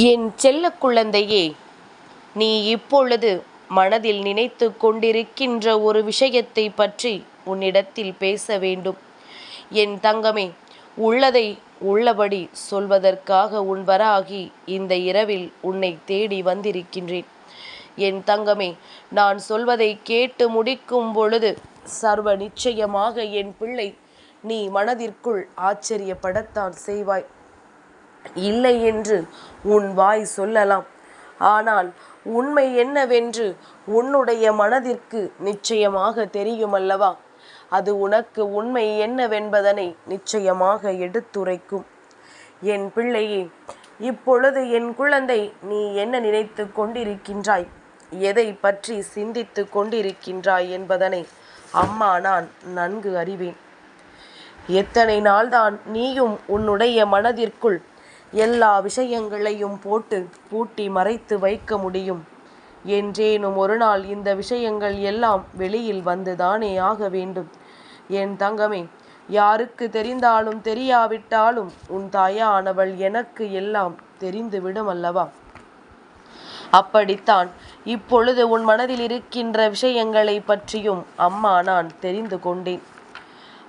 என் செல்ல குழந்தையே நீ இப்பொழுது மனதில் நினைத்து கொண்டிருக்கின்ற ஒரு விஷயத்தை பற்றி உன்னிடத்தில் பேச வேண்டும். என் தங்கமே உள்ளதை உள்ளபடி சொல்வதற்காக உன் வராகி இந்த இரவில் உன்னை தேடி வந்திருக்கின்றேன். என் தங்கமே நான் சொல்வதை கேட்டு முடிக்கும் பொழுது சர்வ நிச்சயமாக என் பிள்ளை நீ மனதிற்குள் ஆச்சரியப்படத்தான் செய்வாய். இல்லை என்று உன் வாய் சொல்லலாம். ஆனால் உண்மை என்னவென்று உன்னுடைய மனதிற்கு நிச்சயமாக தெரியுமல்லவா? அது உனக்கு உண்மை என்னவென்பதனை நிச்சயமாக எடுத்துரைக்கும். என் பிள்ளையே இப்பொழுது என் குழந்தை நீ என்ன நினைத்து கொண்டிருக்கின்றாய்? எதை பற்றி சிந்தித்து கொண்டிருக்கின்றாய் என்பதனை அம்மா நான் நன்கு அறிவேன். எத்தனை நாள்தான் நீயும் உன்னுடைய மனதிற்குள் எல்லா விஷயங்களையும் போட்டு பூட்டி மறைத்து வைக்க முடியும். என்றேனும் ஒரு நாள் இந்த விஷயங்கள் எல்லாம் வெளியில் வந்துதானே ஆக வேண்டும். என் தங்கமே யாருக்கு தெரிந்தாலும் தெரியாவிட்டாலும் உன் தாயானவள் எனக்கு எல்லாம் தெரிந்துவிடும் அல்லவா அப்படித்தான் இப்பொழுது உன் மனதில் இருக்கின்ற விஷயங்களை பற்றியும் அம்மா நான் தெரிந்து கொண்டேன்.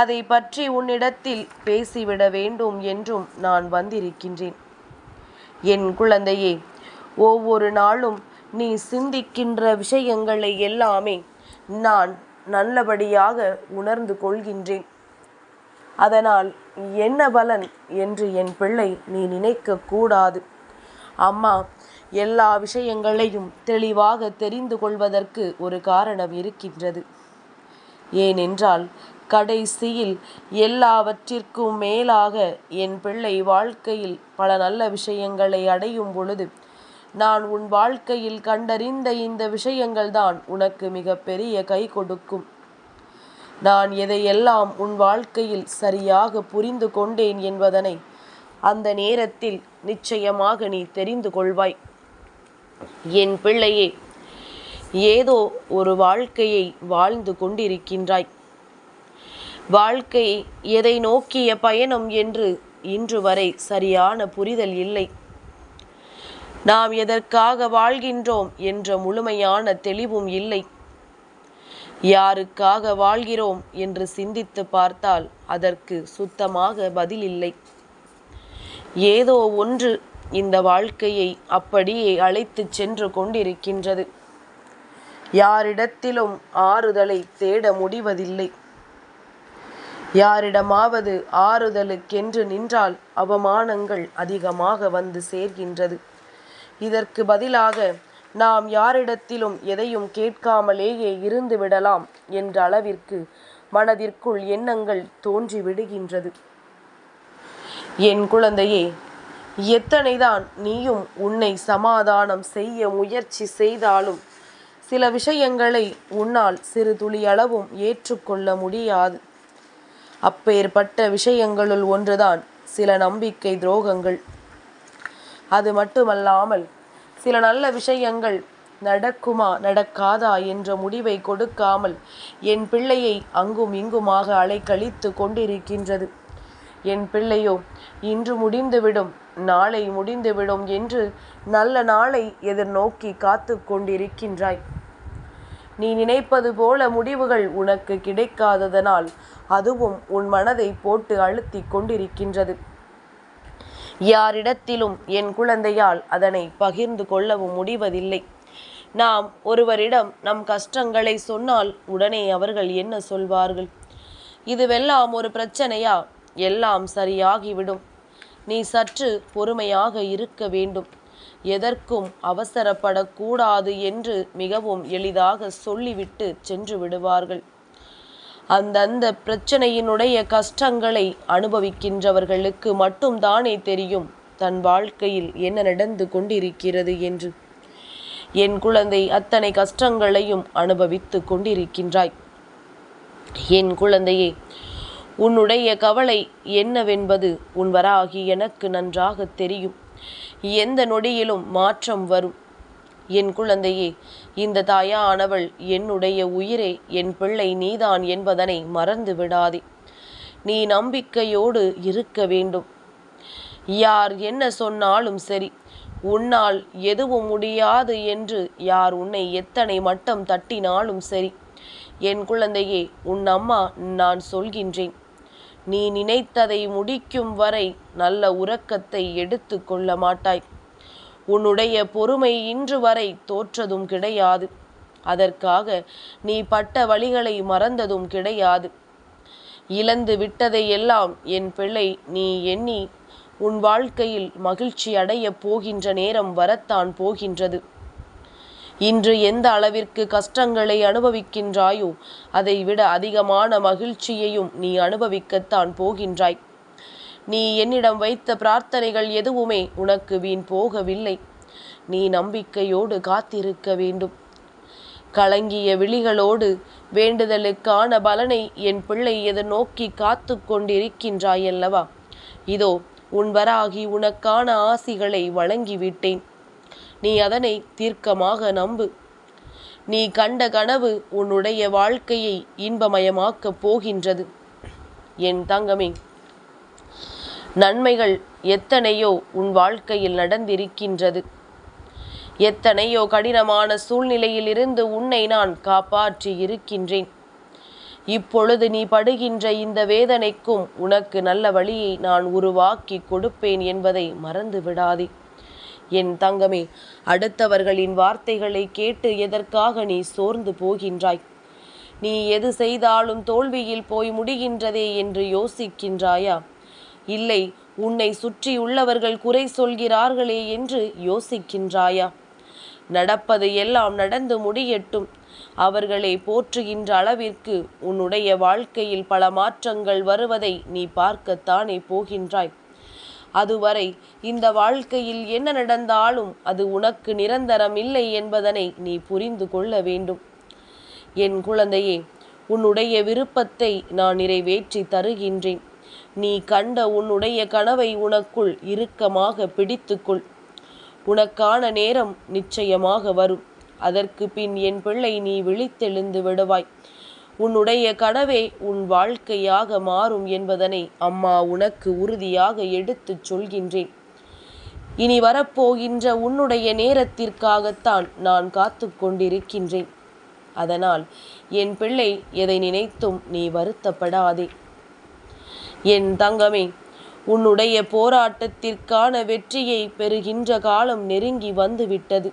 அதை பற்றி உன்னிடத்தில் பேசிவிட வேண்டும் என்றும் நான் வந்திருக்கின்றேன். என் குழந்தையே ஒவ்வொரு நாளும் நீ சிந்திக்கின்ற விஷயங்களை எல்லாமே நான் நல்லபடியாக உணர்ந்து கொள்கின்றேன். அதனால் என்ன பலன் என்று என் பிள்ளை நீ நினைக்க கூடாது. அம்மா எல்லா விஷயங்களையும் தெளிவாக தெரிந்து கொள்வதற்கு ஒரு காரணம் இருக்கின்றது. ஏனென்றால் கடைசியில் எல்லாவற்றிற்கும் மேலாக என் பிள்ளை வாழ்க்கையில் பல நல்ல விஷயங்களை அடையும் பொழுது நான் உன் வாழ்க்கையில் கண்டறிந்த இந்த விஷயங்கள்தான் உனக்கு மிகப்பெரிய கை கொடுக்கும். நான் எதையெல்லாம் உன் வாழ்க்கையில் சரியாக புரிந்து கொண்டேன் என்பதனை அந்த நேரத்தில் நிச்சயமாக நீ தெரிந்து கொள்வாய். என் பிள்ளையே ஏதோ ஒரு வாழ்க்கையை வாழ்ந்து கொண்டிருக்கின்றாய். வாழ்க்கை எதை நோக்கிய பயணம் என்று இன்று வரை சரியான புரிதல் இல்லை. நாம் எதற்காக வாழ்கின்றோம் என்ற முழுமையான தெளிவும் இல்லை. யாருக்காக வாழ்கிறோம் என்று சிந்தித்து பார்த்தால் அதற்கு சுத்தமாக பதில் இல்லை. ஏதோ ஒன்று இந்த வாழ்க்கையை அப்படியே அழைத்துச் சென்று கொண்டிருக்கின்றது. யாரிடத்திலும் ஆறுதலை தேட முடிவதில்லை. யாரிடமாவது ஆறுதலுக்கென்று நின்றால் அவமானங்கள் அதிகமாக வந்து சேர்கின்றது. இதற்கு பதிலாக நாம் யாரிடத்திலும் எதையும் கேட்காமலேயே இருந்து விடலாம் என்ற அளவிற்கு மனதிற்குள் எண்ணங்கள் தோன்றி விடுகின்றது. என் குழந்தையே எத்தனைதான் நீயும் உன்னை சமாதானம் செய்ய முயற்சி செய்தாலும் சில விஷயங்களை உன்னால் சிறு துளியளவும் ஏற்றுக்கொள்ள முடியாது. அப்பேற்பட்ட விஷயங்களுள் ஒன்றுதான் சில நம்பிக்கை துரோகங்கள். அது மட்டுமல்லாமல் சில நல்ல விஷயங்கள் நடக்குமா நடக்காதா என்ற முடிவை கொடுக்காமல் என் பிள்ளையை அங்கும் இங்குமாக அலைக்கழித்து கொண்டிருக்கின்றது. என் பிள்ளையோ இன்று முடிந்துவிடும் நாளை முடிந்துவிடும் என்று நல்ல நாளை எதிர்நோக்கி காத்து கொண்டிருக்கின்றாய். நீ நினைப்பது போல முடிவுகள் உனக்கு கிடைக்காததனால் அதுவும் உன் மனதை போட்டு அழுத்தி கொண்டிருக்கின்றது. யாரிடத்திலும் என் குழந்தையால் அதனை பகிர்ந்து கொள்ளவும் முடிவதில்லை. நாம் ஒருவரிடம் நம் கஷ்டங்களை சொன்னால் உடனே அவர்கள் என்ன சொல்வார்கள்? இதுவெல்லாம் ஒரு பிரச்சனையா? எல்லாம் சரியாகிவிடும். நீ சற்று பொறுமையாக இருக்க வேண்டும். எதற்கும் அவசரப்படக்கூடாது என்று மிகவும் எளிதாக சொல்லிவிட்டு சென்று விடுவார்கள். அந்தந்த பிரச்சனையினுடைய கஷ்டங்களை அனுபவிக்கின்றவர்களுக்கு மட்டும்தானே தெரியும் தன் வாழ்க்கையில் என்ன நடந்து கொண்டிருக்கிறது என்று. என் குழந்தை அத்தனை கஷ்டங்களையும் அனுபவித்து கொண்டிருக்கின்றாய். என் குழந்தையே உன்னுடைய கவலை என்னவென்பது உன் வராகி எனக்கு நன்றாக தெரியும். எந்த நொடியிலும் மாற்றம் வரும். என் குழந்தையே இந்த தாயானவள் என்னுடைய உயிரே என் பிள்ளை நீதான் என்பதனை மறந்து விடாதே. நீ நம்பிக்கையோடு இருக்க வேண்டும். யார் என்ன சொன்னாலும் சரி உன்னால் எதுவும் முடியாது என்று யார் உன்னை எத்தனை மட்டம் தட்டினாலும் சரி. என் குழந்தையே உன் அம்மா நான் சொல்கின்றேன். நீ நினைத்ததை முடிக்கும் வரை நல்ல உறக்கத்தை எடுத்து கொள்ள மாட்டாய். உன்னுடைய பொறுமை இன்று வரை தோற்றதும் கிடையாது. அதற்காக நீ பட்ட வழிகளை மறந்ததும் கிடையாது. இழந்து விட்டதையெல்லாம் என் பிள்ளை நீ எண்ணி உன் வாழ்க்கையில் மகிழ்ச்சி அடையப் போகின்ற நேரம் வரத்தான் போகின்றது. இன்று எந்த அளவிற்கு கஷ்டங்களை அனுபவிக்கின்றாயோ அதை விட அதிகமான மகிழ்ச்சியையும் நீ அனுபவிக்கத்தான் போகின்றாய். நீ என்னிடம் வைத்த பிரார்த்தனைகள் எதுவுமே உனக்கு வீண் போகவில்லை. நீ நம்பிக்கையோடு காத்திருக்க வேண்டும். கலங்கிய விழிகளோடு வேண்டுதலுக்கான பலனை என் பிள்ளை எதை நோக்கி காத்து கொண்டிருக்கின்றாயல்லவா? இதோ உன் வராகி உனக்கான ஆசிகளை வழங்கிவிட்டேன். நீ அதனை தீர்க்கமாக நம்பு. நீ கண்ட கனவு உன்னுடைய வாழ்க்கையை இன்பமயமாக்கப் போகின்றது. என் தங்கமே நன்மைகள் எத்தனையோ உன் வாழ்க்கையில் நடந்திருக்கின்றது. எத்தனையோ கடினமான சூழ்நிலையிலிருந்து உன்னை நான் காப்பாற்றி இருக்கின்றேன். இப்பொழுது நீ படுகின்ற இந்த வேதனைக்கும் உனக்கு நல்ல வழியை நான் உருவாக்கி கொடுப்பேன் என்பதை மறந்து விடாதே என் தங்கமே அடுத்தவர்களின் வார்த்தைகளை கேட்டு எதற்காக நீ சோர்ந்து போகின்றாய்? நீ எது செய்தாலும் தோல்வியில் போய் முடிகின்றதே என்று யோசிக்கின்றாயா? இல்லை உன்னை சுற்றியுள்ளவர்கள் குறை சொல்கிறார்களே என்று யோசிக்கின்றாயா? நடப்பது எல்லாம் நடந்து முடியட்டும். அவர்களை போற்றுகின்ற அளவிற்கு உன்னுடைய வாழ்க்கையில் பல மாற்றங்கள் வருவதை நீ பார்க்கத்தானே போகின்றாய்? அதுவரை இந்த வாழ்க்கையில் என்ன நடந்தாலும் அது உனக்கு நிரந்தரம் இல்லை என்பதனை நீ புரிந்து கொள்ள வேண்டும். என் குழந்தையே உன்னுடைய விருப்பத்தை நான் நிறைவேற்றி தருகின்றேன். நீ கண்ட உன்னுடைய கனவை உனக்குள் இறுக்கமாக பிடித்துக்கொள். உனக்கான நேரம் நிச்சயமாக வரும். அதற்கு பின் என் பிள்ளை நீ விழித்தெழுந்து விடுவாய். உன்னுடைய கனவே உன் வாழ்க்கையாக மாறும் என்பதனை அம்மா உனக்கு உறுதியாக எடுத்துச் சொல்கின்றேன். இனி வரப்போகின்ற உன்னுடைய நேரத்திற்காகத்தான் நான் காத்து கொண்டிருக்கின்றேன். அதனால் என் பிள்ளை எதை நினைத்தும் நீ வருத்தப்படாதே. என் தங்கமே உன்னுடைய போராட்டத்திற்கான வெற்றியை பெறுகின்ற காலம் நெருங்கி வந்துவிட்டது.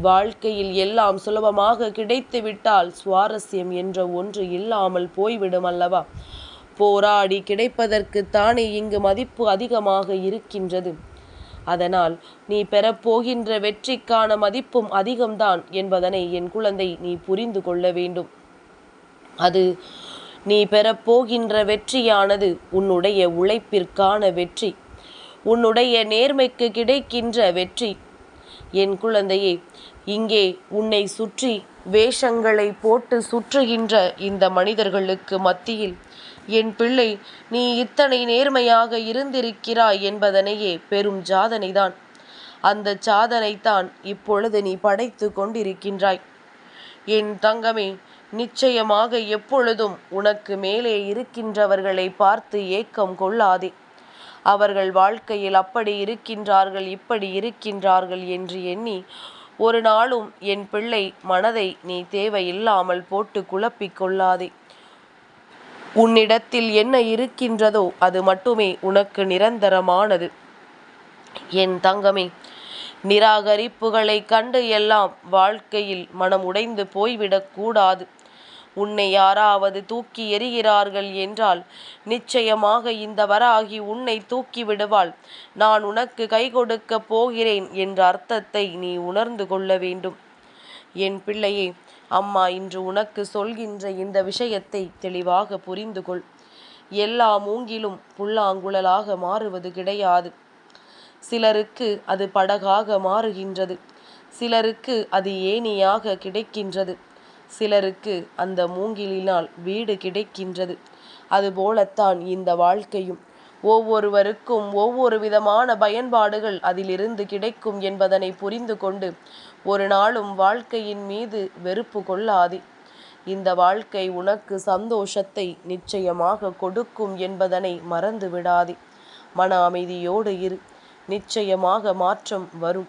வாழ்க்கையில் எல்லாம் சுலபமாக கிடைத்துவிட்டால் சுவாரஸ்யம் என்ற ஒன்று இல்லாமல் போய்விடும் அல்லவா? போராடி கிடைப்பதற்கு தானே இங்கு மதிப்பு அதிகமாக இருக்கின்றது. அதனால் நீ பெறப்போகின்ற வெற்றிக்கான மதிப்பும் அதிகம்தான் என்பதனை என் குழந்தை நீ புரிந்து கொள்ள வேண்டும். அது நீ பெறப்போகின்ற வெற்றியானது உன்னுடைய உழைப்பிற்கான வெற்றி. உன்னுடைய நேர்மைக்கு கிடைக்கின்ற வெற்றி. என் குழந்தையே இங்கே உன்னை சுற்றி வேஷங்களை போட்டு சுற்றுகின்ற இந்த மனிதர்களுக்கு மத்தியில் என் பிள்ளை நீ இத்தனை நேர்மையாக இருந்திருக்கிறாய் என்பதனையே பெரும் ஜாதனைதான் அந்த சாதனைத்தான் இப்பொழுது நீ படைத்து கொண்டிருக்கின்றாய். என் தங்கமே நிச்சயமாக எப்பொழுதும் உனக்கு மேலே இருக்கின்றவர்களை பார்த்து ஏக்கம் கொள்ளாதே. அவர்கள் வாழ்க்கையில் அப்படி இருக்கின்றார்கள் இப்படி இருக்கின்றார்கள் என்று எண்ணி ஒரு நாளும் என் பிள்ளை மனதை நீ தேவையில்லாமல் போட்டு குழப்பிக் கொள்ளாதே. உன்னிடத்தில் என்ன இருக்கின்றதோ அது மட்டுமே உனக்கு நிரந்தரமானது. என் தங்கமே நிராகரிப்புகளை கண்டு எல்லாம் வாழ்க்கையில் மனம் உடைந்து போய்விடக்கூடாது உன்னை யாராவது தூக்கி எறிகிறார்கள் என்றால் நிச்சயமாக இந்த வராகி உன்னை தூக்கி விடுவாள். நான் உனக்கு கை கொடுக்கப் போகிறேன் என்ற அர்த்தத்தை நீ உணர்ந்து கொள்ள வேண்டும். என் பிள்ளையே அம்மா இன்று உனக்கு சொல்கின்ற இந்த விஷயத்தை தெளிவாக புரிந்து கொள். எல்லா மூங்கிலும் புல்லாங்குழலாக மாறுவது கிடையாது. சிலருக்கு அது படகாக மாறுகின்றது. சிலருக்கு அது ஏணியாக கிடைக்கின்றது. சிலருக்கு அந்த மூங்கிலினால் வீடு கிடைக்கின்றது. அதுபோலத்தான் இந்த வாழ்க்கையும். ஒவ்வொருவருக்கும் ஒவ்வொரு விதமான பயன்பாடுகள் அதிலிருந்து கிடைக்கும் என்பதனை புரிந்து கொண்டு ஒரு நாளும் வாழ்க்கையின் மீது வெறுப்பு கொள்ளாதே. இந்த வாழ்க்கை உனக்கு சந்தோஷத்தை நிச்சயமாக கொடுக்கும் என்பதனை மறந்து விடாதே மன அமைதியோடு இரு. நிச்சயமாக மாற்றம் வரும்.